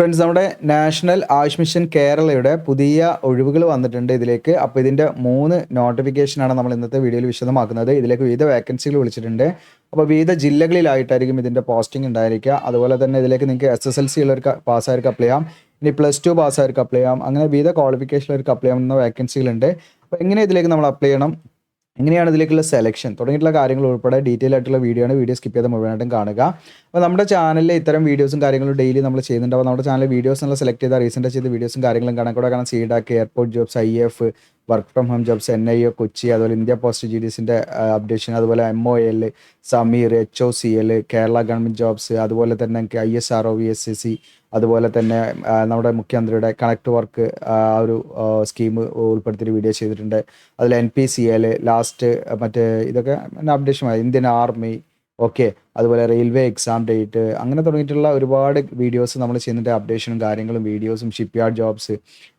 Friends നമ്മുടെ national Ayush mission കേരളയുടെ പുതിയ ഒഴിവുകൾ വന്നിട്ടുണ്ട് ഇതിലേക്ക്. അപ്പോൾ ഇതിന്റെ മൂന്ന് നോട്ടിഫിക്കേഷനാണ് നമ്മൾ ഇന്നത്തെ വീഡിയോയിൽ വിശദമാക്കുന്നത്. ഇതിലേക്ക് വിവിധ വേക്കൻസികൾ വിളിച്ചിട്ടുണ്ട്. അപ്പോൾ വിവിധ ജില്ലകളിലായിട്ടായിരിക്കും ഇതിന്റെ പോസ്റ്റിംഗ് ഉണ്ടായിരിക്കുക. അതുപോലെ തന്നെ ഇതിലേക്ക് നിങ്ങൾക്ക് എസ് എസ് എൽ സി ഉള്ളവർക്ക് പാസ്സായവർക്ക് അപ്ലൈ ചെയ്യാം. ഇനി പ്ലസ് ടു പാസ്സായവർക്ക് അപ്ലൈ ചെയ്യാം. അങ്ങനെ വിവിധ ക്വാളിഫിക്കേഷനുള്ളവർക്ക് അപ്ലൈ ചെയ്യാവുന്ന വേക്കൻസികളുണ്ട് അപ്പോൾ എങ്ങനെ ഇതിലേക്ക് നമ്മൾ അപ്ലൈ ചെയ്യണം? എങ്ങനെയാണ് ഇതിലേക്കുള്ള സെലക്ഷൻ തുടങ്ങിയിട്ടുള്ള കാര്യങ്ങൾ ഉൾപ്പെടെ ഡീറ്റെയിൽ ആയിട്ടുള്ള വീഡിയോ ആണ്. വീഡിയോ സ്കിപ്പ് ചെയ്ത് മുഴുവനായിട്ടും കാണുക. അപ്പോൾ നമ്മുടെ ചാനലിൽ ഇത്തരം വീഡിയോസും കാര്യങ്ങളും ഡെയിലി നമ്മൾ ചെയ്യുന്നുണ്ട്. അപ്പോൾ നമ്മുടെ ചാനലിൽ വീഡിയോസ് നമ്മൾ സെലക്ട് ചെയ്ത റീസെന്റ് ചെയ്ത വീഡിയോസും കാര്യങ്ങളും കാണാൻ കൂടെ കാണാൻ CDAC airport jobs I F work from home jobs N I O Kochi അതുപോലെ ഇന്ത്യ പോസ്റ്റ് ജി ഡി എസിന്റെ അപ്ഡേഷൻ അതുപോലെ M O L Sameer H O C L Kerala government jobs അതുപോലെ തന്നെ I S R O V S S C അതുപോലെ തന്നെ നമ്മുടെ മുഖ്യമന്ത്രിയുടെ connect work ആ ഒരു സ്കീം ഉൾപ്പെടുത്തിയൊരു വീഡിയോ ചെയ്തിട്ടുണ്ട്. അതിൽ N P C L last മറ്റേ ഇതൊക്കെ അപ്ഡേഷൻ ഇന്ത്യൻ ആർമി ഓക്കെ. അതുപോലെ റെയിൽവേ എക്സാം ഡേറ്റ് അങ്ങനെ തുടങ്ങിയിട്ടുള്ള ഒരുപാട് വീഡിയോസ് നമ്മൾ ചെയ്യുന്നുണ്ട്. അപ്ഡേഷനും കാര്യങ്ങളും വീഡിയോസും ഷിപ്പ്യാർഡ് ജോബ്സ്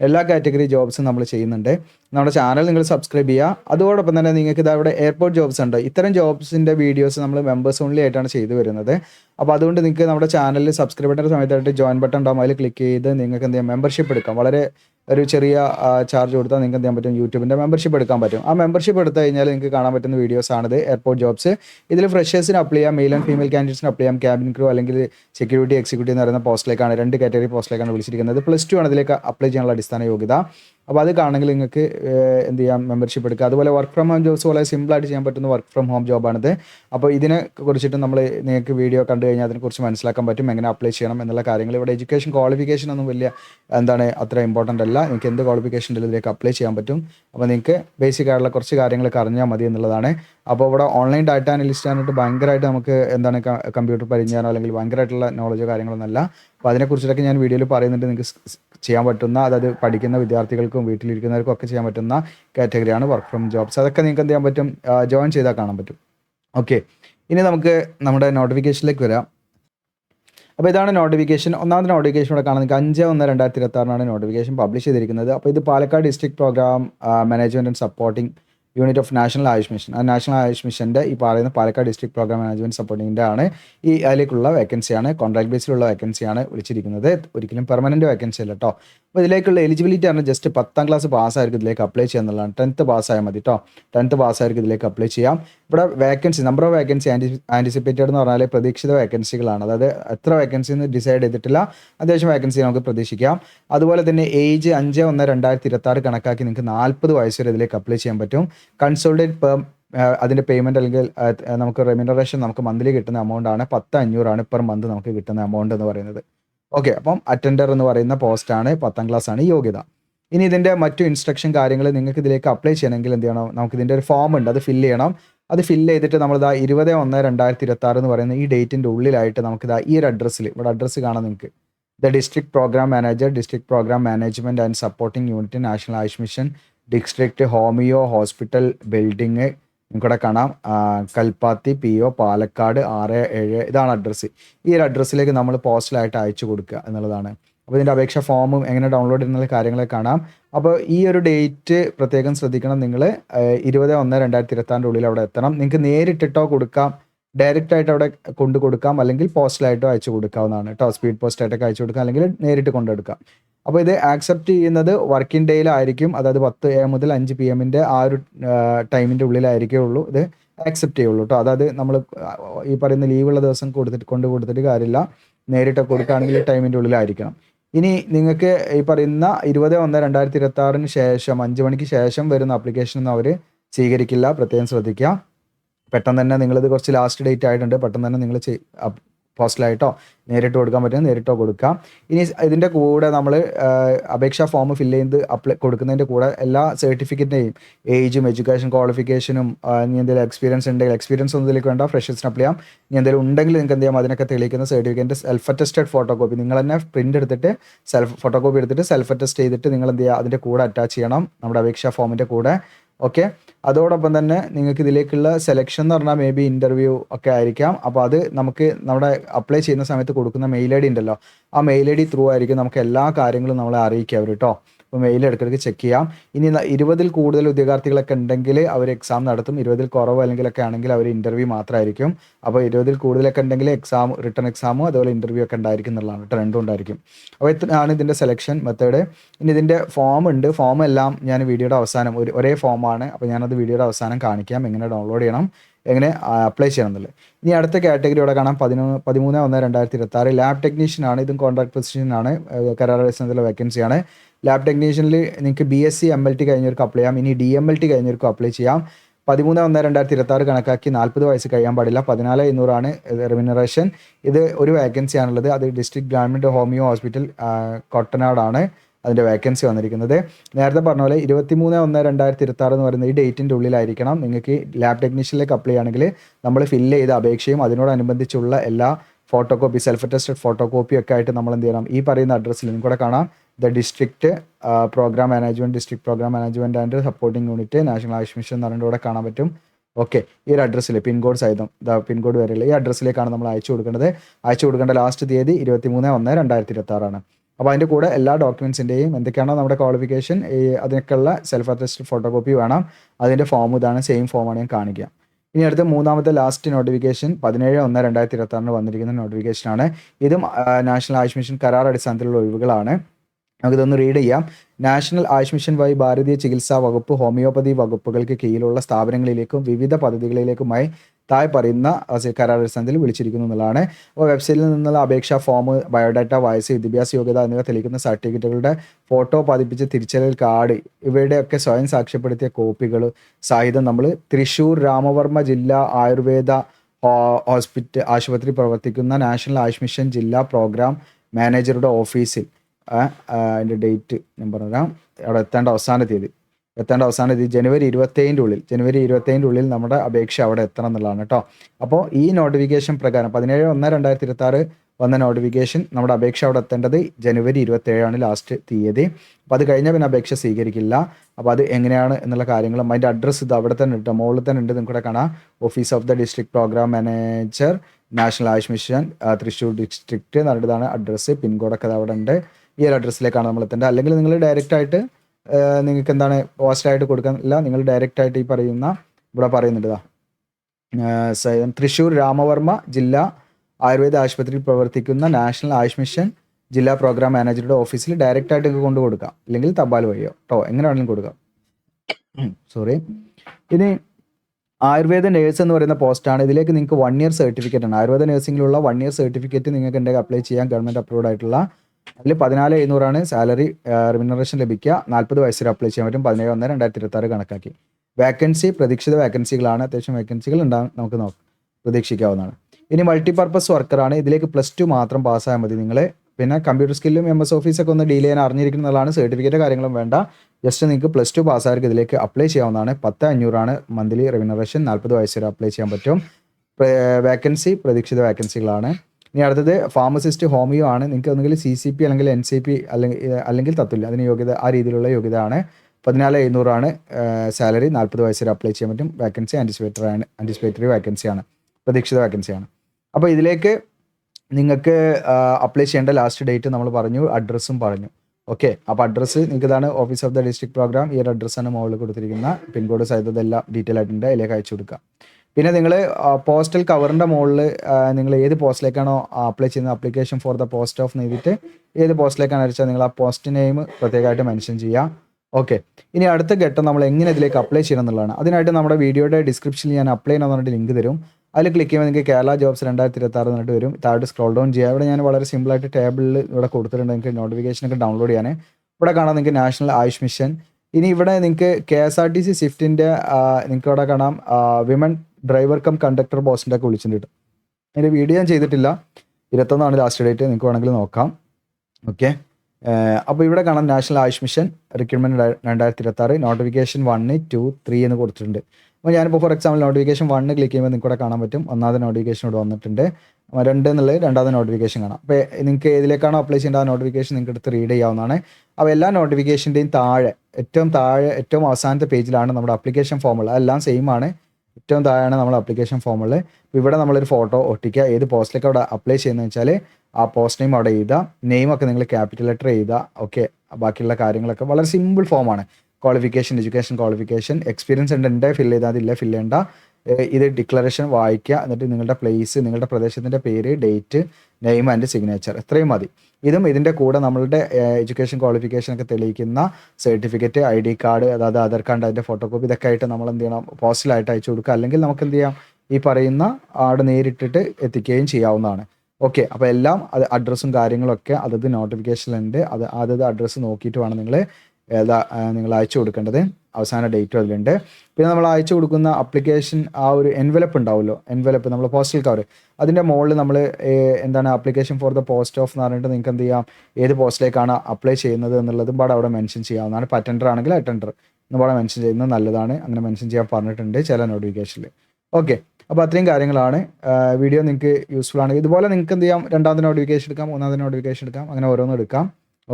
എല്ലാ കാറ്റഗറി ജോബ്സും നമ്മൾ ചെയ്യുന്നുണ്ട്. നമ്മുടെ ചാനൽ നിങ്ങൾ സബ്സ്ക്രൈബ് ചെയ്യുക. അതോടൊപ്പം തന്നെ നിങ്ങൾക്ക് ഇതവിടെ എയർപോർട്ട് ജോബ്സ് ഉണ്ട്. ഇത്തരം ജോബ്സിന്റെ വീഡിയോസ് നമ്മൾ മെമ്പേഴ്സ് ഓൺലി ആയിട്ടാണ് ചെയ്തു വരുന്നത്. അപ്പോൾ അതുകൊണ്ട് നിങ്ങൾക്ക് നമ്മുടെ ചാനലിൽ സബ്സ്ക്രൈബ് ചെയ്യേണ്ട സമയത്തായിട്ട് ജോയിൻ ബട്ടൺ ഉണ്ടാകും അതിൽ ക്ലിക്ക് ചെയ്ത് നിങ്ങൾക്ക് എന്ത് ചെയ്യാം? മെമ്പർഷിപ്പ് എടുക്കാം. വളരെ ഒരു ചെറിയ ചാർജ് കൊടുത്താൽ നിങ്ങൾക്ക് എന്ത് പറ്റും? യൂട്യൂബിന്റെ മെമ്പർഷിപ്പ് എടുക്കാൻ പറ്റും. ആ മെമ്പർഷിപ്പ് എടുത്തു കഴിഞ്ഞാൽ നിങ്ങൾക്ക് കാണാൻ പറ്റുന്ന വീഡിയോസ് ആണിത്. എയർപോർട്ട് ജോബ്സ് ഇതിൽ ഫ്രഷേഴ്സിന് അപ്ലൈ ചെയ്യാം. മെയിൽ ആൻഡ് ഫീമെയിൽ കാൻഡിഡേറ്റ്സിന് അപ്ലൈ ചെയ്യാം. ക്യാബിൻ ക്രൂ അല്ലെങ്കിൽ സെക്യൂരിറ്റി എക്സിക്യൂട്ടീവ് എന്ന് പറയുന്ന പോസ്റ്റിലേക്കാണ് രണ്ട് കാറ്റഗറി പോസ്റ്റിലേക്കാണ് വിളിച്ചിരിക്കുന്നത്. പ്ലസ് ടു ആണ് ഇതിലേക്ക് അപ്ലൈ ചെയ്യാനുള്ള അടിസ്ഥാന യോഗ്യത. അപ്പോൾ അത് കാണണമെങ്കിൽ നിങ്ങൾക്ക് എന്ത് ചെയ്യാം മെമ്പർഷിപ്പ് എടുക്കുക അതുപോലെ വർക്ക് ഫ്രം ഹോം ജോബ്സ് വളരെ സിമ്പിളായിട്ട് ചെയ്യാൻ പറ്റുന്ന വർക്ക് ഫ്രം ഹോം ജോബാണിത് അപ്പോൾ ഇതിനെ കുറിച്ചിട്ട് നമ്മൾ നിങ്ങൾക്ക് വീഡിയോ കണ്ടു കഴിഞ്ഞാൽ അതിനെക്കുറിച്ച് മനസ്സിലാക്കാൻ പറ്റും എങ്ങനെ അപ്ലൈ ചെയ്യണം എന്നുള്ള കാര്യങ്ങൾ. ഇവിടെ എഡ്യൂക്കേഷൻ ക്വാളിഫിക്കേഷൻ ഒന്നും വലിയ എന്താണ് അത്ര ഇമ്പോർട്ടന്റ് അല്ല. നിങ്ങൾക്ക് എന്ത് ക്വാളിഫിക്കേഷൻ ഇതിലേക്ക് അപ്ലൈ ചെയ്യാൻ പറ്റും. അപ്പോൾ നിങ്ങൾക്ക് ബേസിക് ആയിട്ടുള്ള കുറച്ച് കാര്യങ്ങൾ അറിഞ്ഞാൽ മതി എന്നുള്ളതാണ്. അപ്പോൾ ഇവിടെ ഓൺലൈൻ ഡാറ്റ അനലിസ്റ്റ് ആയിട്ട് ഭയങ്കരമായിട്ട് നമുക്ക് എന്താണ് കമ്പ്യൂട്ടർ പരിജ്ഞാനം അല്ലെങ്കിൽ ഭയങ്കരമായിട്ടുള്ള നോളജോ കാര്യങ്ങളൊന്നല്ല അപ്പോൾ അതിനെക്കുറിച്ചിട്ടൊക്കെ ഞാൻ വീഡിയോയിൽ പറയുന്നുണ്ട്. നിങ്ങൾക്ക് ചെയ്യാൻ പറ്റുന്ന അതായത് പഠിക്കുന്ന വിദ്യാർത്ഥികൾക്കും വീട്ടിലിരിക്കുന്നവർക്കും ഒക്കെ ചെയ്യാൻ പറ്റുന്ന കാറ്റഗറിയാണ് വർക്ക് ഫ്രം ജോബ്സ് അതൊക്കെ നിങ്ങൾക്ക് എന്ത് ചെയ്യാൻ പറ്റും? ജോയിൻ ചെയ്താൽ കാണാൻ പറ്റും. ഓക്കെ ഇനി നമുക്ക് നമ്മുടെ നോട്ടിഫിക്കേഷനിലേക്ക് വരാം. അപ്പോൾ ഇതാണ് നോട്ടിഫിക്കേഷൻ ഒന്നാമത്തെ നോട്ടിഫിക്കേഷൻ ഇവിടെ നിങ്ങൾക്ക് അഞ്ച് ഒന്ന് രണ്ടായിരത്തി ഇരുപത്തി ആറിനാണ് നോട്ടിഫിക്കേഷൻ പബ്ലിഷ് ചെയ്തിരിക്കുന്നത്. അപ്പോൾ ഇത് Palakkad district programme management and supporting unit of national Ayush mission ആ നാഷണൽ ആയുഷ് മിഷന്റെ ഈ പറയുന്ന പാലക്കാട് ഡിസ്ട്രിക്ട് പ്രോഗ്രാം മാനേജ്മെന്റ് സപ്പോർട്ടിങ്ങിന്റെ ആണ് ഈ അതിലേക്കുള്ള വേക്കൻസിയാണ് കോൺട്രാക്ട് ബേസിലുള്ള വേക്കൻസിയാണ് വിളിച്ചിരിക്കുന്നത്. ഒരിക്കലും പെർമനന്റ് വേക്കൻസി അല്ല കേട്ടോ അപ്പോൾ ഇതിലേക്കുള്ള എലിജിബിലിറ്റി ആണ് ജസ്റ്റ് പത്താം ക്ലാസ് പാസ്സായിരിക്കും ഇതിലേക്ക് അപ്ലൈ ചെയ്യുക എന്നുള്ളതാണ് ടെൻത്ത് പാസ്സായാൽ മതി കേട്ടോ ടെൻത്ത് പാസ്സായിരിക്കും ഇതിലേക്ക് അപ്ലൈ ചെയ്യാം. ഇവിടെ vacancy number of vacancy anticipated എന്ന് പറഞ്ഞാൽ പ്രതീക്ഷിത വേക്കൻസികളാണ് അതായത് എത്ര വേക്കൻസി എന്ന് ഡിസൈഡ് ചെയ്തിട്ടില്ല. അത്യാവശ്യം വേക്കൻസി നമുക്ക് പ്രതീക്ഷിക്കാം. അതുപോലെ തന്നെ ഏജ് അഞ്ച് ഒന്ന് രണ്ടായിരത്തി ഇരുപത്തി കണക്കാക്കി നിങ്ങൾക്ക് നാൽപ്പത് വയസ്സ് വരെ ഇതിലേക്ക് അപ്ലൈ ചെയ്യാൻ പറ്റും. കൺസോൾട്ടേറ്റ് പെർ അതിന്റെ പേയ്മെന്റ് അല്ലെങ്കിൽ നമുക്ക് റെമ്യൂണറേഷൻ നമുക്ക് മന്ത്ലി കിട്ടുന്ന എമൗണ്ട് ആണ് പത്ത് അഞ്ഞൂറാണ് പെർ മന്ത് നമുക്ക് കിട്ടുന്ന എമൗണ്ട് എന്ന് പറയുന്നത്. ഓക്കെ അപ്പം അറ്റൻഡർ എന്ന് പറയുന്ന പോസ്റ്റാണ് പത്താം ക്ലാസ് ആണ് യോഗ്യത. ഇനി ഇതിന്റെ മറ്റു ഇൻസ്ട്രക്ഷൻ കാര്യങ്ങൾ നിങ്ങൾക്ക് ഇതിലേക്ക് അപ്ലൈ ചെയ്യണമെങ്കിൽ എന്ത് ചെയ്യണം? നമുക്ക് ഇതിന്റെ ഒരു ഫോം ഉണ്ട് അത് ഫില്ല് ചെയ്യണം. അത് ഫില്ല് ചെയ്തിട്ട് നമ്മൾ ഇതാ ഇരുപത് ഒന്ന് രണ്ടായിരത്തി ഇരുപത്തി ആറ് എന്ന് പറയുന്ന ഈ ഡേറ്റിന്റെ ഉള്ളിലായിട്ട് നമുക്ക് ഇതാ ഈ ഒരു അഡ്രസ്സിൽ ഇവിടെ അഡ്രസ്സ് കാണാം നിങ്ങൾക്ക്. The district programme manager district programme management and supporting unit national Ayush mission district homeo hospital building നിങ്ങൾക്കിവിടെ കാണാം. കൽപ്പാത്തി പി ഒ പാലക്കാട് ആറ് ഏഴ് ഇതാണ് അഡ്രസ്സ് ഈ ഒരു അഡ്രസ്സിലേക്ക് നമ്മൾ പോസ്റ്റലായിട്ട് അയച്ചു കൊടുക്കുക എന്നുള്ളതാണ്. അപ്പോൾ ഇതിന്റെ അപേക്ഷ ഫോമും എങ്ങനെ ഡൗൺലോഡ് ചെയ്യുന്ന കാര്യങ്ങളൊക്കെ കാണാം. അപ്പോൾ ഈ ഒരു ഡേറ്റ് പ്രത്യേകം ശ്രദ്ധിക്കണം നിങ്ങൾ. ഇരുപത് ഒന്ന് രണ്ടായിരത്തി ഇരുപത്താറിന്റെ ഉള്ളിൽ അവിടെ എത്തണം. നിങ്ങൾക്ക് നേരിട്ടിട്ടോ കൊടുക്കാം. ഡയറക്റ്റ് ആയിട്ട് അവിടെ കൊണ്ടു കൊടുക്കാം. അല്ലെങ്കിൽ പോസ്റ്റലായിട്ടോ അയച്ചു കൊടുക്കാവുന്നതാണ്. കേട്ടോ സ്പീഡ് പോസ്റ്റായിട്ടൊക്കെ അയച്ചു കൊടുക്കാം. അല്ലെങ്കിൽ നേരിട്ട് കൊണ്ടെടുക്കാം അപ്പോൾ ഇത് ആക്സെപ്റ്റ് ചെയ്യുന്നത് വർക്കിംഗ് ഡേയിലായിരിക്കും അതായത് പത്ത് എ മുതൽ അഞ്ച് പി എമ്മിന്റെ ആ ഒരു ടൈമിന്റെ ഉള്ളിലായിരിക്കുള്ളൂ ഇത് ആക്സെപ്റ്റ് ചെയ്യുള്ളൂ കേട്ടോ അതായത് നമ്മൾ ഈ പറയുന്ന ലീവുള്ള ദിവസം കൊടുത്തിട്ട് കൊണ്ട് കൊടുത്തിട്ട് കാര്യമില്ല. നേരിട്ട് കൊടുക്കുകയാണെങ്കിൽ ടൈമിന്റെ ഉള്ളിലായിരിക്കണം. ഇനി നിങ്ങൾക്ക് ഈ പറയുന്ന ഇരുപത് ഒന്ന് രണ്ടായിരത്തി ഇരുപത്തി ആറിന് ശേഷം അഞ്ച് മണിക്ക് ശേഷം വരുന്ന ആപ്ലിക്കേഷൻ ഒന്നും അവർ സ്വീകരിക്കില്ല. പ്രത്യേകം ശ്രദ്ധിക്കുക. പെട്ടെന്ന് തന്നെ നിങ്ങളിത് കുറച്ച് ലാസ്റ്റ് ഡേറ്റ് ആയിട്ടുണ്ട്. പെട്ടെന്ന് തന്നെ നിങ്ങൾ പോസ്റ്റലായിട്ടോ നേരിട്ട് കൊടുക്കാൻ പറ്റുന്ന നേരിട്ടോ കൊടുക്കാം. ഇനി ഇതിന്റെ കൂടെ നമ്മൾ അപേക്ഷാ ഫോം ഫില്ല് ചെയ്ത് അപ്ലൈ കൊടുക്കുന്നതിന്റെ കൂടെ എല്ലാ സർട്ടിഫിക്കറ്റിന്റെയും ഏജും എഡ്യൂക്കേഷൻ ക്വാളിഫിക്കേഷനും ഇനി എന്തെങ്കിലും എക്സ്പീരിയൻസ് ഉണ്ടെങ്കിൽ എക്സ്പീരിയൻസ് ഒന്നും ഇതിലേക്ക് വേണ്ട ഫ്രഷേഴ്സിന് അപ്ലൈ ചെയ്യാം. ഇനി എന്തെങ്കിലും ഉണ്ടെങ്കിൽ നിങ്ങൾക്ക് എന്ത് ചെയ്യാം? അതിനൊക്കെ തെളിയിക്കുന്ന certificate self attested photo copy നിങ്ങൾ തന്നെ പ്രിന്റ് എടുത്തിട്ട് സെൽഫ് ഫോട്ടോ കോപ്പി എടുത്തിട്ട് സെൽഫ് അറ്റസ്റ്റ് ചെയ്തിട്ട് നിങ്ങൾ എന്ത് ചെയ്യുക? അതിന്റെ കൂടെ അറ്റാച്ച് ചെയ്യണം. നമ്മുടെ അപേക്ഷാ ഫോമിന്റെ കൂടെ. ഓക്കെ അതോടൊപ്പം തന്നെ നിങ്ങൾക്ക് ഇതിലേക്കുള്ള സെലക്ഷൻ എന്ന് പറഞ്ഞാൽ മേ ബി ഇന്റർവ്യൂ ഒക്കെ ആയിരിക്കാം. അപ്പോൾ അത് നമുക്ക് നമ്മുടെ അപ്ലൈ ചെയ്യുന്ന സമയത്ത് കൊടുക്കുന്ന മെയിൽ ഐ ഡി ഉണ്ടല്ലോ. ആ മെയിൽ ഐ ഡി ത്രൂ ആയിരിക്കും നമുക്ക് എല്ലാ കാര്യങ്ങളും നമ്മളെ അറിയിക്കുക അവർ കേട്ടോ അപ്പോൾ മെയിൽ ഇടയ്ക്കിടയ്ക്ക് ചെക്ക് ചെയ്യാം. ഇനി ഇരുപതിൽ കൂടുതൽ ഉദ്യോഗാർത്ഥികളൊക്കെ ഉണ്ടെങ്കിൽ അവർ എക്സാം നടത്തും. ഇരുപതിൽ കുറവ് അല്ലെങ്കിലൊക്കെ ആണെങ്കിൽ അവർ ഇന്റർവ്യൂ മാത്രമായിരിക്കും. അപ്പോൾ ഇരുപതിൽ കൂടുതലൊക്കെ ഉണ്ടെങ്കിൽ എക്സാം റിട്ടേൺ എക്സാമോ അതുപോലെ ഇന്റർവ്യൂ ഒക്കെ ഉണ്ടായിരിക്കും എന്നുള്ളതാണ് രണ്ടും ഉണ്ടായിരിക്കും. അപ്പോൾ ഇത്രയാണ് ഇതിന്റെ സെലക്ഷൻ മെത്തേഡ് ഇനി ഇതിന്റെ ഫോം ഉണ്ട്. ഫോം എല്ലാം ഞാൻ വീഡിയോയുടെ അവസാനം ഒരു ഒരേ ഫോമാണ് അപ്പോൾ ഞാനത് വീഡിയോയുടെ അവസാനം കാണിക്കാം. എങ്ങനെ ഡൗൺലോഡ് ചെയ്യണം. എങ്ങനെ അപ്ലൈ ചെയ്യണം എന്നുള്ളത്. ഇനി അടുത്ത കാറ്റഗറി കാണാം. പതിനൊന്ന് പതിമൂന്ന് ഒന്ന് രണ്ടായിരത്തി ഇരുപത്തി ആറ് ലാബ് ടെക്നീഷ്യൻ ആണ്. ഇതും കോൺട്രാക്ട് പൊസിഷൻ ആണ്. കരാർ അടിസ്ഥാനത്തിലുള്ള വേക്കൻസി ആണ്. ലാബ് ടെക്നീഷ്യനിൽ നിങ്ങൾക്ക് B S C M L T കഴിഞ്ഞവർക്ക് apply ചെയ്യാം. ഇനി ഡി എം എൽ ടി കഴിഞ്ഞവർക്കും അപ്ലൈ ചെയ്യാം. പതിമൂന്ന് ഒന്ന് രണ്ടായിരത്തി ഇരുപത്തി കണക്കാക്കി നാൽപ്പത് വയസ്സ് കഴിയാൻ പാടില്ല. പതിനാല് എണ്ണൂറാണ് റെമിനറേഷൻ ഇത് ഒരു വേക്കൻസി ആണുള്ളത്. അത് ഡിസ്ട്രിക്ട് ഗവൺമെന്റ് ഹോമിയോ ഹോസ്പിറ്റൽ കൊട്ടനാടാണ് അതിന്റെ വേക്കൻസി വന്നിരിക്കുന്നത്. നേരത്തെ പറഞ്ഞ പോലെ ഇരുപത്തി മൂന്ന് ഒന്ന് രണ്ടായിരത്തി ഇരുപത്തി ആറ് എന്ന് പറയുന്ന ഈ ഡേറ്റിന്റെ ഉള്ളിലായിരിക്കണം നിങ്ങൾക്ക് ലാബ് ടെക്നീഷ്യനിലേക്ക് അപ്ലൈ ചെയ്യുകയാണെങ്കിൽ നമ്മൾ ഫില്ല് ചെയ്ത അപേക്ഷയും അതിനോടനുബന്ധിച്ചുള്ള എല്ലാ photo copy self attested photo copy ഒക്കെ ആയിട്ട് നമ്മൾ എന്ത് ചെയ്യണം? ഈ പറയുന്ന അഡ്രസ്സിൽ നിങ്ങൾക്കൂടെ കാണാം. The district programme management district programme management and supporting unit national Ayush mission എന്ന് പറഞ്ഞിട്ട് ഇവിടെ കാണാൻ പറ്റും. ഓക്കെ ഈ ഒരു അഡ്രസ്സിൽ പിൻകോഡ് സഹിതം പിൻകോഡ് വരെയുള്ള ഈ അഡ്രസ്സിലേക്കാണ് നമ്മൾ അയച്ചു കൊടുക്കേണ്ടത്. അയച്ചു കൊടുക്കേണ്ട ലാസ്റ്റ് തീയതി ഇരുപത്തി മൂന്ന് ഒന്ന് രണ്ടായിരത്തി ഇരുപത്തി ആറാണ് അപ്പോൾ അതിന്റെ കൂടെ എല്ലാ ഡോക്യുമെൻസിന്റെയും എന്തൊക്കെയാണോ നമ്മുടെ ക്വാളിഫിക്കേഷൻ അതിനൊക്കെയുള്ള സെൽഫ് അറ്റസ്റ്റഡ് ഫോട്ടോ കോപ്പി വേണം. അതിന്റെ ഫോം ഇതാണ് സെയിം ഫോമാണ് ഞാൻ കാണിക്കുക. ഇനി അടുത്ത മൂന്നാമത്തെ ലാസ്റ്റ് നോട്ടിഫിക്കേഷൻ പതിനേഴ് ഒന്ന് രണ്ടായിരത്തി ഇരുപത്തി ആറിന് വന്നിരിക്കുന്ന നോട്ടിഫിക്കേഷനാണ് ഇതും നാഷണൽ ആയുഷ് മിഷൻ കരാർ അടിസ്ഥാനത്തിലുള്ള ഒഴിവുകളാണ്. നമുക്കിതൊന്ന് റീഡ് ചെയ്യാം. നാഷണൽ ആയുഷ് മിഷൻ വഴി ഭാരതീയ ചികിത്സാ വകുപ്പ് ഹോമിയോപ്പതി വകുപ്പുകൾക്ക് കീഴിലുള്ള സ്ഥാപനങ്ങളിലേക്കും വിവിധ പദ്ധതികളിലേക്കുമായി താഴെ പറയുന്ന അടിസ്ഥാനത്തിൽ വിളിച്ചിരിക്കുന്നു എന്നുള്ളതാണ്. അപ്പോൾ വെബ്സൈറ്റിൽ നിന്നുള്ള അപേക്ഷാ ഫോം ബയോഡാറ്റ വയസ്സ് വിദ്യാഭ്യാസ യോഗ്യത എന്നിവ തെളിയിക്കുന്ന സർട്ടിഫിക്കറ്റുകളുടെ ഫോട്ടോ പതിപ്പിച്ച തിരിച്ചറിയൽ കാർഡ് ഇവയുടെയൊക്കെ സ്വയം സാക്ഷ്യപ്പെടുത്തിയ കോപ്പികൾ സഹിതം നമ്മൾ തൃശ്ശൂർ രാമവർമ്മ ജില്ലാ ആയുർവേദ ഹോസ്പിറ്റൽ ആശുപത്രി പ്രവർത്തിക്കുന്ന നാഷണൽ ആയുഷ് മിഷൻ ജില്ലാ പ്രോഗ്രാം മാനേജറുടെ ഓഫീസിൽ അതിന്റെ ഡേറ്റ് ഞാൻ പറഞ്ഞുതരാം. അവിടെ എത്തേണ്ട അവസാന തീയതി. എത്തേണ്ട അവസാന തീയതി ജനുവരി ഇരുപത്തേഴിന്റെ ഉള്ളിൽ. ജനുവരി ഇരുപത്തേഴിന്റെ ഉള്ളിൽ നമ്മുടെ അപേക്ഷ അവിടെ എത്തണം എന്നുള്ളതാണ് കേട്ടോ. അപ്പോൾ ഈ നോട്ടിഫിക്കേഷൻ പ്രകാരം പതിനേഴ് ഒന്ന് രണ്ടായിരത്തി ഇരുപത്തി വന്ന നോട്ടിഫിക്കേഷൻ നമ്മുടെ അപേക്ഷ അവിടെ എത്തേണ്ടത് ജനുവരി ഇരുപത്തേഴാണ് ലാസ്റ്റ് തീയതി. അപ്പോൾ അത് കഴിഞ്ഞാൽ പിന്നെ അപേക്ഷ സ്വീകരിക്കില്ല. അപ്പോൾ അത് എങ്ങനെയാണ് എന്നുള്ള കാര്യങ്ങളും അതിന്റെ അഡ്രസ്സ് ഇത് അവിടെ തന്നെ ഉണ്ട് മുകളിൽ തന്നെ ഉണ്ട് നിങ്ങൾക്ക് കാണാം. Office of the district programme manager national Ayush mission Thrissur district എന്നുള്ളതാണ് അഡ്രസ്സ് പിൻകോഡൊക്കെ അവിടെ ഉണ്ട്. ഈ ഒരു അഡ്രസ്സിലേക്കാണ് നമ്മൾ എത്തേണ്ടത്. അല്ലെങ്കിൽ നിങ്ങൾ ഡയറക്റ്റ് ആയിട്ട് നിങ്ങൾക്ക് എന്താണ് പോസ്റ്റ് പോസ്റ്റായിട്ട് കൊടുക്കാനില്ല നിങ്ങൾ ഡയറക്റ്റ് ആയിട്ട് ഈ പറയുന്ന ഇവിടെ പറയുന്നുണ്ട് തൃശ്ശൂർ രാമവർമ്മ ജില്ലാ ആയുർവേദ ആശുപത്രിയിൽ പ്രവർത്തിക്കുന്ന നാഷണൽ ആയുഷ് മിഷൻ ജില്ലാ പ്രോഗ്രാം മാനേജറുടെ ഓഫീസിൽ ഡയറക്റ്റ് ആയിട്ട് കൊണ്ടു കൊടുക്കാം. അല്ലെങ്കിൽ തപാൽ വഴിയോ കേട്ടോ എങ്ങനെ വേണമെങ്കിലും കൊടുക്കാം. സോറി ഇനി ആയുർവേദ നേഴ്സ് എന്ന് പറയുന്ന പോസ്റ്റാണ് ഇതിലേക്ക് നിങ്ങൾക്ക് വൺ ഇയർ സർട്ടിഫിക്കറ്റ് ആണ്. ആയുർവേദ നേഴ്സിംഗിലുള്ള വൺ ഇയർ സർട്ടിഫിക്കറ്റ് നിങ്ങൾക്ക് ഉണ്ടെങ്കിൽ അപ്ലൈ ചെയ്യാം? ഗവൺമെന്റ് അപ്രൂവ്ഡ് ആയിട്ടുള്ള അതിൽ പതിനാല് എഴുന്നൂറാണ് സാലറി റിമിനറേഷൻ ലഭിക്കുക. നാൽപ്പത് വയസ്സിൽ അപ്ലൈ ചെയ്യാൻ പറ്റും. പതിനേഴ് ഒന്ന് രണ്ടായിരത്തി ഇരുപത്തി ആറ് കണക്കാക്കി. വേക്കൻസി പ്രതീക്ഷിത വേക്കൻസികളാണ് അത്യാവശ്യം വേക്കൻസികൾ ഉണ്ടാകും നമുക്ക് നോക്കാം പ്രതീക്ഷിക്കാവുന്നതാണ്. ഇനി മൾട്ടിപർപ്പസ് വർക്കറാണ് ഇതിലേക്ക് പ്ലസ് ടു മാത്രം പാസ്സായാൽ മതി നിങ്ങൾ പിന്നെ കമ്പ്യൂട്ടർ സ്കില്ലും എം എസ് ഓഫീസൊക്കെ ഒന്ന് ഡീൽ ചെയ്യാൻ അറിഞ്ഞിരിക്കുന്നതാണ് സർട്ടിഫിക്കറ്റ് കാര്യങ്ങളും വേണ്ട. ജസ്റ്റ് നിങ്ങൾക്ക് പ്ലസ് ടു പാസ്സായവർക്ക് ഇതിലേക്ക് അപ്ലൈ ചെയ്യാവുന്നതാണ്. പത്ത് അഞ്ഞൂറാണ് മന്ത്ലി റെമിനറേഷൻ നാൽപ്പത് വയസ്സ് വരെ അപ്ലൈ ചെയ്യാൻ പറ്റും. വേക്കൻസി പ്രതീക്ഷിത വേക്കൻസികളാണ് ഇനി അടുത്തത് ഫാർമസിസ്റ്റ് ഹോമിയോ ആണ്. നിങ്ങൾക്ക് ഒന്നുകിൽ സി സി പി അല്ലെങ്കിൽ എൻ സി പി അല്ലെങ്കിൽ അല്ലെങ്കിൽ തത്തുല്ല അതിന് യോഗ്യത ആ രീതിയിലുള്ള യോഗ്യത ആണ്. പതിനാല് എഴുന്നൂറാണ് സാലറി നാൽപ്പത് വയസ്സ് വരെ അപ്ലൈ ചെയ്യാൻ പറ്റും. വാക്കൻസി ആന്റിസിപ്പേറ്ററി ആണ് ആന്റിസിപ്പേറ്ററി വാക്കൻസിയാണ് പ്രതീക്ഷിത വാക്കൻസിയാണ് അപ്പോൾ ഇതിലേക്ക് നിങ്ങൾക്ക് അപ്ലൈ ചെയ്യേണ്ട ലാസ്റ്റ് ഡേറ്റ് നമ്മൾ പറഞ്ഞു അഡ്രസ്സും പറഞ്ഞു. ഓക്കെ അപ്പോൾ അഡ്രസ്സ് നിങ്ങൾക്ക് ഇതാണ് office of the district programme ഈ ഒരു അഡ്രസ്സാണ് മുകളിൽ കൊടുത്തിരിക്കുന്ന. പിൻകോഡ് സഹിതം എല്ലാം ഡീറ്റെയിൽ ആയിട്ടുണ്ട്. അതിലേക്ക് അയച്ചു കൊടുക്കുക. പിന്നെ നിങ്ങൾ പോസ്റ്റൽ കവറിന്റെ മുകളിൽ നിങ്ങൾ ഏത് പോസ്റ്റിലേക്കാണോ അപ്ലൈ ചെയ്യുന്നത് application for the post of എഴുതിയിട്ട് ഏത് പോസ്റ്റിലേക്കാണ് അയച്ചാൽ നിങ്ങൾ ആ പോസ്റ്റ് നെയിം പ്രത്യേകമായിട്ട് മെൻഷൻ ചെയ്യുക ഓക്കെ ഇനി അടുത്ത ഘട്ടം നമ്മൾ എങ്ങനെ ഇതിലേക്ക് അപ്ലൈ ചെയ്യണം എന്നുള്ളതാണ്. അതിനായിട്ട് നമ്മുടെ വീഡിയോയുടെ ഡിസ്ക്രിപ്ഷനിൽ ഞാൻ അപ്ലൈ ചെയ്യണമെന്ന് പറഞ്ഞിട്ട് ലിങ്ക് തരും. അതിൽ ക്ലിക്ക് ചെയ്യുമ്പോൾ നിങ്ങൾക്ക് കേരള ജോബ്സ് രണ്ടായിരത്തി ഇരുപത്തി ആറ് എന്നിട്ട് വരും താഴോട്ട് സ്ക്രോൾ ഡൗൺ ചെയ്യുക ഇവിടെ ഞാൻ വളരെ സിമ്പിളായിട്ട് ടേബിളിൽ ഇവിടെ കൊടുത്തിട്ടുണ്ട് നിങ്ങൾക്ക് നോട്ടിഫിക്കേഷനൊക്കെ ഡൗൺലോഡ് ചെയ്യാൻ ഇവിടെ കാണാം നിങ്ങൾക്ക് നാഷണൽ ആയുഷ് മിഷൻ ഇനി ഇവിടെ നിങ്ങൾക്ക് K S R T C സ്വിഫ്റ്റിന്റെ നിങ്ങൾക്ക് ഇവിടെ കാണാം വിമൻ ഡ്രൈവർ കം കണ്ടക്ടർ ബോസിന്റെ ഒക്കെ വിളിച്ചിട്ടുണ്ട് അതിന്റെ വീഡിയോ ഞാൻ ചെയ്തിട്ടില്ല. ഇരുപത്തൊന്നാണ് ലാസ്റ്റ് ഡേറ്റ് നിങ്ങൾക്ക് വേണമെങ്കിൽ നോക്കാം. ഓക്കെ അപ്പോൾ ഇവിടെ കാണാം നാഷണൽ ആയുഷ് മിഷൻ റിക്രൂട്ട്മെന്റ് രണ്ടായിരത്തി ഇരുപത്തി ആറ് നോട്ടിഫിക്കേഷൻ വണ്ണ് ടു ത്രീ എന്ന് കൊടുത്തിട്ടുണ്ട്. അപ്പോൾ ഞാനിപ്പോൾ for example notification one click ചെയ്യുമ്പോൾ നിങ്ങൾക്ക് ഇവിടെ കാണാൻ പറ്റും. ഒന്നാമത്തെ നോട്ടിഫിക്കേഷൻ ഇവിടെ വന്നിട്ടുണ്ട്. രണ്ട് എന്നുള്ളത് രണ്ടാമത്തെ നോട്ടിഫിക്കേഷൻ കാണാം. അപ്പോൾ നിങ്ങൾക്ക് ഏതിലേക്കാണോ അപ്ലൈ ചെയ്യേണ്ട ആ നോട്ടിഫിക്കേഷൻ നിങ്ങൾക്ക് എടുത്ത് റീഡ് ചെയ്യാവുന്നതാണ്. അപ്പോൾ എല്ലാ നോട്ടിഫിക്കേഷന്റെയും താഴെ ഏറ്റവും താഴെ ഏറ്റവും അവസാനത്തെ പേജിലാണ് നമ്മുടെ അപ്ലിക്കേഷൻ ഫോമുള്ള എല്ലാം സെയിം ആണ്. ഏറ്റവും താഴെയാണ് നമ്മൾ അപ്ലിക്കേഷൻ ഫോമിൽ ഇപ്പോൾ ഇവിടെ നമ്മളൊരു ഫോട്ടോ ഒട്ടിക്കുക. ഏത് പോസ്റ്റിലേക്ക് അവിടെ അപ്ലൈ ചെയ്യുന്നത് വെച്ചാൽ ആ പോസ്റ്റ് നെയിം അവിടെ എഴുതുക. നെയിമൊക്കെ നിങ്ങൾ ക്യാപിറ്റൽ ലെറ്റർ എഴുതുക. ഓക്കെ ബാക്കിയുള്ള കാര്യങ്ങളൊക്കെ വളരെ സിമ്പിൾ ഫോമാണ് ക്വാളിഫിക്കേഷൻ എഡ്യൂക്കേഷൻ ക്വാളിഫിക്കേഷൻ എക്സ്പീരിയൻസ് ഉണ്ട്. ഉണ്ട് ഫില്ല് ചെയ്താൽ ഇല്ല ഫില്ല് ചെയ്യേണ്ട. ഇത് ഡിക്ലറേഷൻ വായിക്കുക. എന്നിട്ട് നിങ്ങളുടെ പ്ലേസ് നിങ്ങളുടെ പ്രദേശത്തിന്റെ പേര് ഡേറ്റ് നെയിം ആൻഡ് സിഗ്നേച്ചർ ഇത്രയും മതി. ഇതും ഇതിന്റെ കൂടെ നമ്മളുടെ എഡ്യൂക്കേഷൻ ക്വാളിഫിക്കേഷൻ ഒക്കെ തെളിയിക്കുന്ന സർട്ടിഫിക്കറ്റ് ഐ ഡി കാർഡ് അതായത് ആധാർ കാർഡ് അതിന്റെ ഫോട്ടോ കോപ്പി ഇതൊക്കെ ആയിട്ട് നമ്മൾ എന്ത് ചെയ്യണം? പോസ്റ്റലായിട്ട് അയച്ചു കൊടുക്കുക. അല്ലെങ്കിൽ നമുക്ക് എന്ത് ചെയ്യാം? ഈ പറയുന്ന ആട് നേരിട്ടിട്ട് എത്തിക്കുകയും ചെയ്യാവുന്നതാണ്. ഓക്കെ അപ്പോൾ എല്ലാം അത് അഡ്രസ്സും കാര്യങ്ങളൊക്കെ അതത് നോട്ടിഫിക്കേഷനിലുണ്ട് അത് അതത് അഡ്രസ്സ് നോക്കിയിട്ട് വേണം നിങ്ങൾ ഏതാ നിങ്ങൾ അയച്ചു കൊടുക്കേണ്ടത്. അവസാന ഡേറ്റും അതിലുണ്ട്. പിന്നെ നമ്മൾ അയച്ചു കൊടുക്കുന്ന അപ്ലിക്കേഷൻ ആ ഒരു എൻവലപ്പ് ഉണ്ടാവുമല്ലോ. എൻവലപ്പ് നമ്മൾ പോസ്റ്റൽ കവർ അതിന്റെ മുകളിൽ നമ്മൾ എന്താണ് application for the post of എന്ന് പറഞ്ഞിട്ട് നിങ്ങൾക്ക് എന്ത് ചെയ്യാം? ഏത് പോസ്റ്റിലേക്കാണ് അപ്ലൈ ചെയ്യുന്നത് എന്നുള്ളതും പാടെ അവിടെ മെൻഷൻ ചെയ്യാവുന്നതാണ്. ഇപ്പോൾ അറ്റൻഡർ ആണെങ്കിൽ അറ്റൻഡർ എന്ന് പാടെ മെൻഷൻ ചെയ്യുന്നത് നല്ലതാണ്. അങ്ങനെ മെൻഷൻ ചെയ്യാൻ പറഞ്ഞിട്ടുണ്ട് ചില നോട്ടിഫിക്കേഷനിൽ ഓക്കെ അപ്പോൾ അത്രയും കാര്യങ്ങളാണ്. വീഡിയോ നിങ്ങൾക്ക് യൂസ്ഫുൾ ആണ് ഇതുപോലെ നിങ്ങൾക്ക് എന്ത് ചെയ്യാം? രണ്ടാമത്തെ നോട്ടിഫിക്കേഷൻ എടുക്കാം മൂന്നാമത്തെ നോട്ടിഫിക്കേഷൻ എടുക്കാം അങ്ങനെ ഓരോന്നും എടുക്കാം.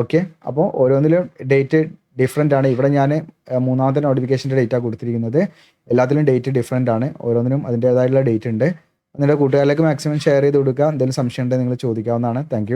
ഓക്കെ അപ്പോൾ ഓരോന്നിലും ഡേറ്റ് ഡിഫറെന്റ് ആണ്. ഇവിടെ ഞാൻ മൂന്നാമത്തെ നോട്ടിഫിക്കേഷന്റെ ഡേറ്റാണ് കൊടുത്തിരിക്കുന്നത്. എല്ലാത്തിലും ഡേറ്റ് ഡിഫറെന്റ് ആണ്. ഓരോന്നിനും അതിന്റേതായിട്ടുള്ള ഡേറ്റ് ഉണ്ട്. എന്നിട്ട് കൂട്ടുകാരിലേക്ക് മാക്സിമം ഷെയർ ചെയ്ത് കൊടുക്കുക. എന്തെങ്കിലും സംശയം ഉണ്ടെങ്കിൽ നിങ്ങൾ ചോദിക്കാവുന്നതാണ്. താങ്ക്